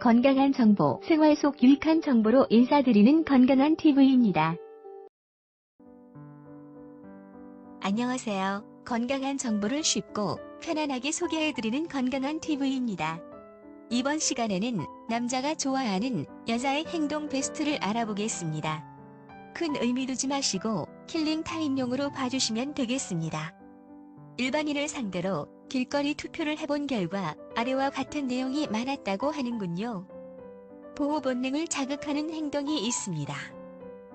건강한 정보, 생활 속 유익한 정보로 인사드리는 건강한 TV입니다. 안녕하세요. 건강한 정보를 쉽고 편안하게 소개해드리는 건강한 TV입니다. 이번 시간에는 남자가 좋아하는 여자의 행동 베스트를 알아보겠습니다. 큰 의미 두지 마시고 킬링 타임용으로 봐주시면 되겠습니다. 일반인을 상대로 길거리 투표를 해본 결과 아래와 같은 내용이 많았다고 하는군요. 보호 본능을 자극하는 행동이 있습니다.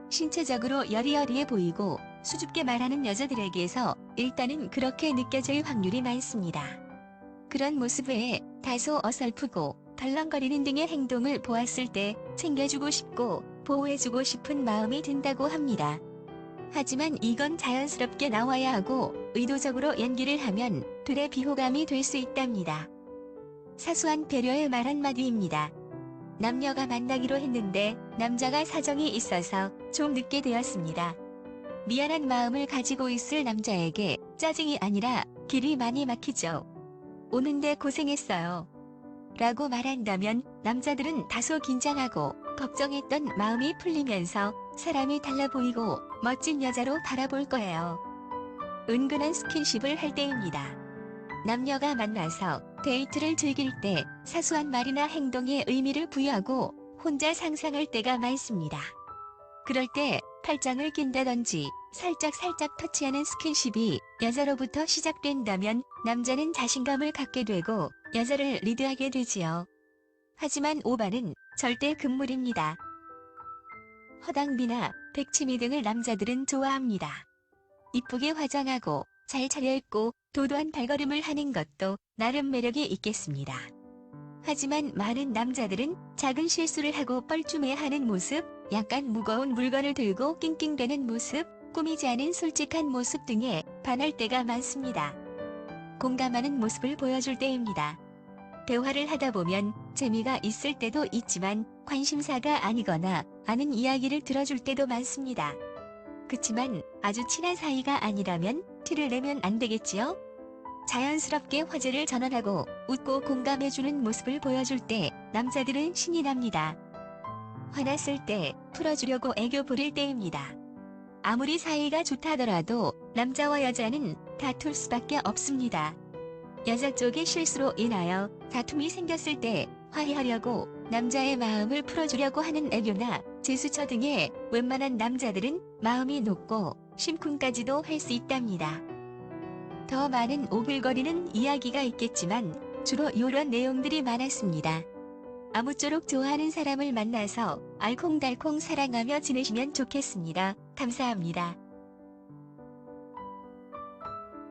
신체적으로 여리여리해 보이고 수줍게 말하는 여자들에게서 일단은 그렇게 느껴질 확률이 많습니다. 그런 모습 외에 다소 어설프고 덜렁거리는 등의 행동을 보았을 때 챙겨주고 싶고 보호해주고 싶은 마음이 든다고 합니다. 하지만 이건 자연스럽게 나와야 하고 의도적으로 연기를 하면 둘의 비호감이 될 수 있답니다. 사소한 배려의 말 한마디입니다. 남녀가 만나기로 했는데 남자가 사정이 있어서 좀 늦게 되었습니다. 미안한 마음을 가지고 있을 남자에게 짜증이 아니라 길이 많이 막히죠. 오는데 고생했어요. 라고 말한다면 남자들은 다소 긴장하고 걱정했던 마음이 풀리면서 사람이 달라 보이고 멋진 여자로 바라볼 거예요. 은근한 스킨십을 할 때입니다. 남녀가 만나서 데이트를 즐길 때 사소한 말이나 행동에 의미를 부여하고 혼자 상상할 때가 많습니다. 그럴 때 팔짱을 낀다든지 살짝 살짝 터치하는 스킨십이 여자로부터 시작된다면 남자는 자신감을 갖게 되고 여자를 리드하게 되지요. 하지만 오바는 절대 금물입니다. 허당비나 백치미 등을 남자들은 좋아합니다. 이쁘게 화장하고 잘 차려입고 도도한 발걸음을 하는 것도 나름 매력이 있겠습니다. 하지만 많은 남자들은 작은 실수를 하고 뻘쭘해하는 모습, 약간 무거운 물건을 들고 낑낑대는 모습, 꾸미지 않은 솔직한 모습 등에 반할 때가 많습니다. 공감하는 모습을 보여줄 때입니다. 대화를 하다 보면 재미가 있을 때도 있지만 관심사가 아니거나 아는 이야기를 들어줄 때도 많습니다. 그치만 아주 친한 사이가 아니라면 티를 내면 안 되겠지요? 자연스럽게 화제를 전환하고 웃고 공감해주는 모습을 보여줄 때 남자들은 신이 납니다. 화났을 때 풀어주려고 애교 부릴 때입니다. 아무리 사이가 좋다더라도 남자와 여자는 다툴 수밖에 없습니다. 여자 쪽의 실수로 인하여 다툼이 생겼을 때 화해하려고 남자의 마음을 풀어주려고 하는 애교나 제스처 등에 웬만한 남자들은 마음이 높고 심쿵까지도 할 수 있답니다. 더 많은 오글거리는 이야기가 있겠지만 주로 이런 내용들이 많았습니다. 아무쪼록 좋아하는 사람을 만나서 알콩달콩 사랑하며 지내시면 좋겠습니다. 감사합니다.